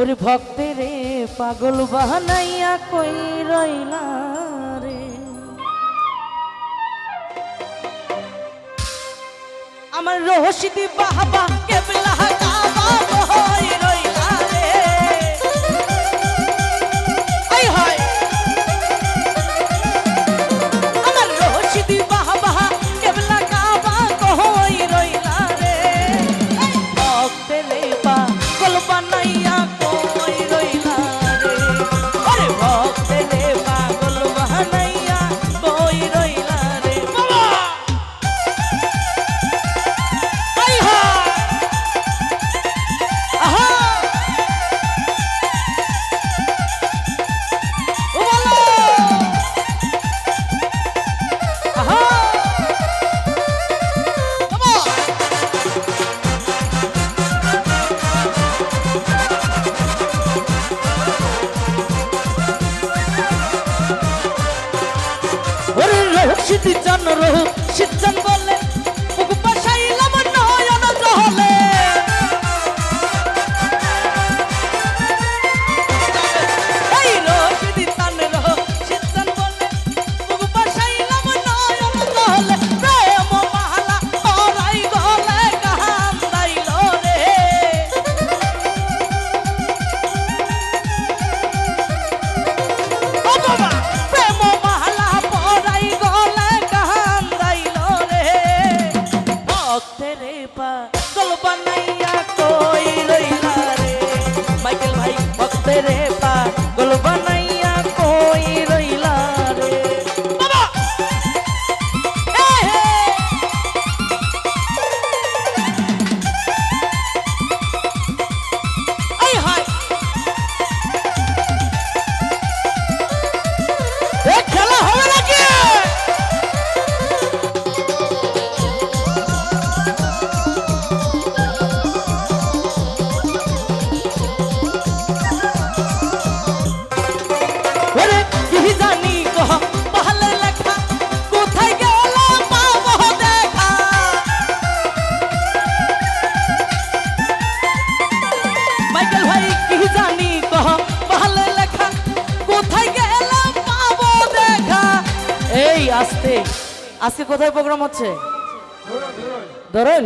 ওরে রে পাগল বাহানাইয়া কই রইলা রে? আমার রহস্যিতি বাহবা কেবলা শিবচন বলে বুক বসাইলাম নয়ন জহলে এই রশিদি তান রহ শিবচন বলে বুক বসাইলাম নয়ন জহলে প্রেম পাহালা অরাই গলে কাহান দাইল রে। ভগবান আজকে কোথায় প্রোগ্রাম হচ্ছে? ধরেন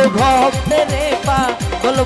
ওরে ভক্ত রে পাগল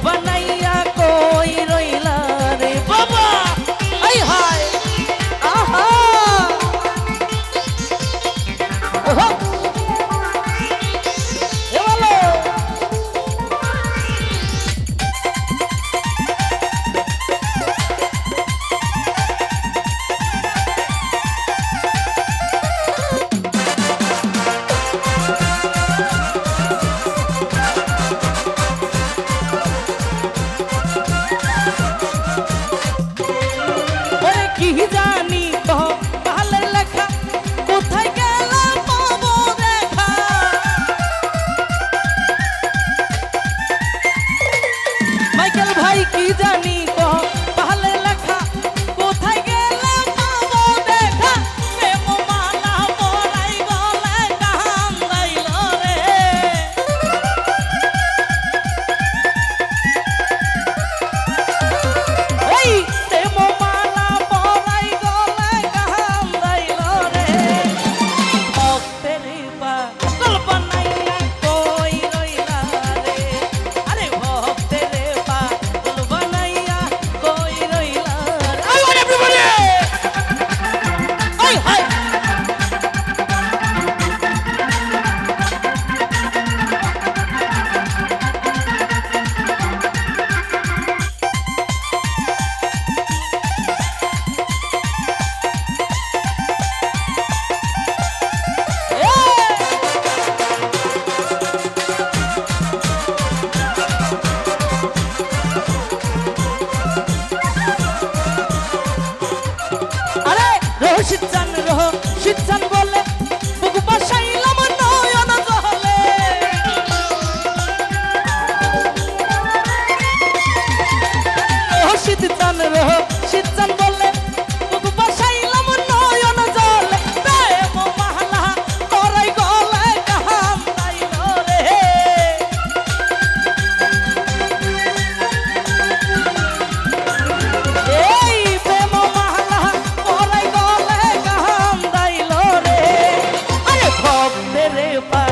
রে পা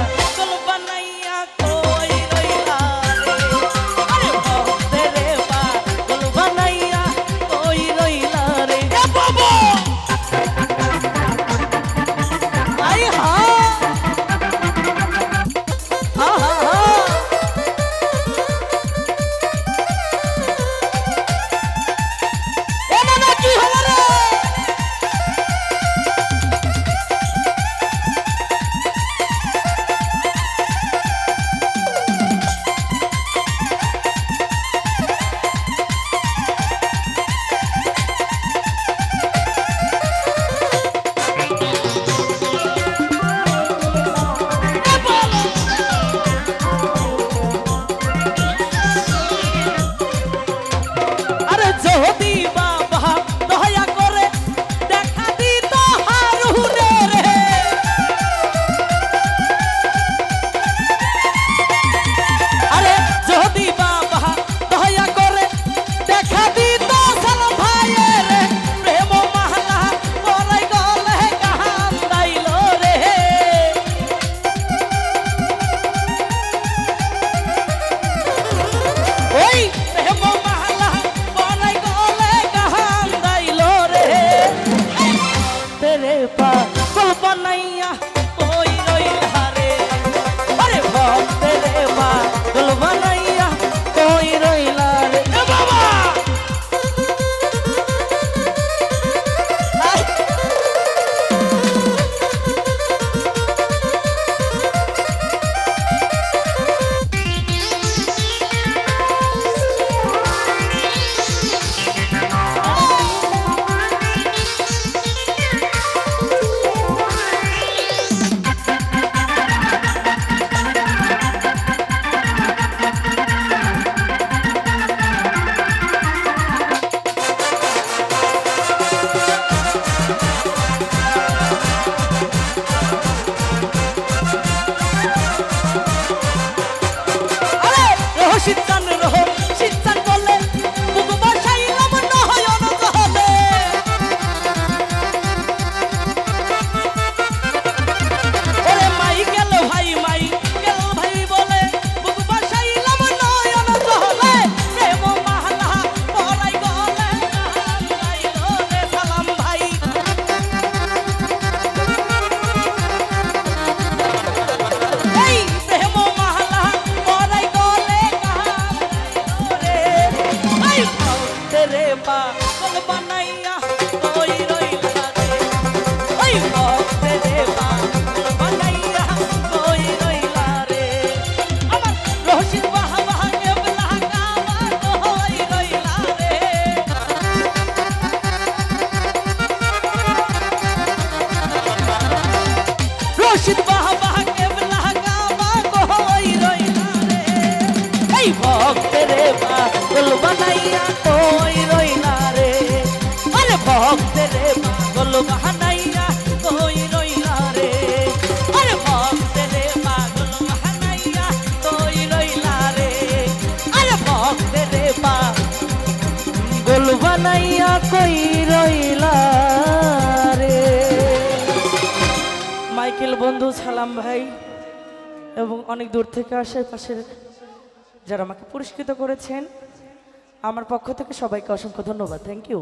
吧 বন্ধু, সালাম ভাই, এবং অনেক দূর থেকে আশেপাশের যারা আমাকে পুরস্কৃত করেছেন, আমার পক্ষ থেকে সবাইকে অসংখ্য ধন্যবাদ। Thank you